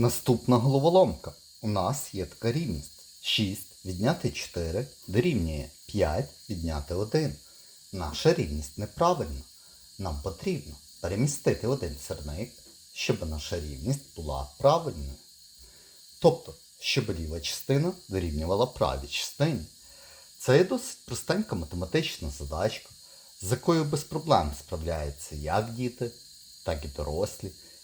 Наступна головоломка. У нас є така рівність. 6 відняти 4 дорівнює 5 відняти 1. Наша рівність неправильна. Нам потрібно перемістити один сірник, щоб наша рівність була правильною. Тобто, щоб ліва частина дорівнювала правій частині. Це є досить простенька математична задачка, з якою без проблем справляються як діти, так і дорослі.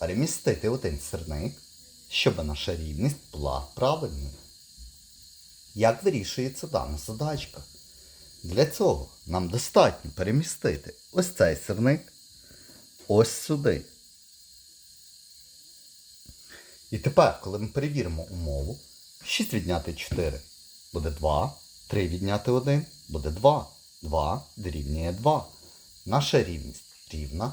перемістити один сірник, щоб наша рівність була правильною. Як вирішується дана задачка? Для цього нам достатньо перемістити ось цей сірник ось сюди. І тепер, коли ми перевіримо умову, 6 відняти 4 буде 2, 3 відняти 1 буде 2, 2 дорівнює 2. Наша рівність рівна,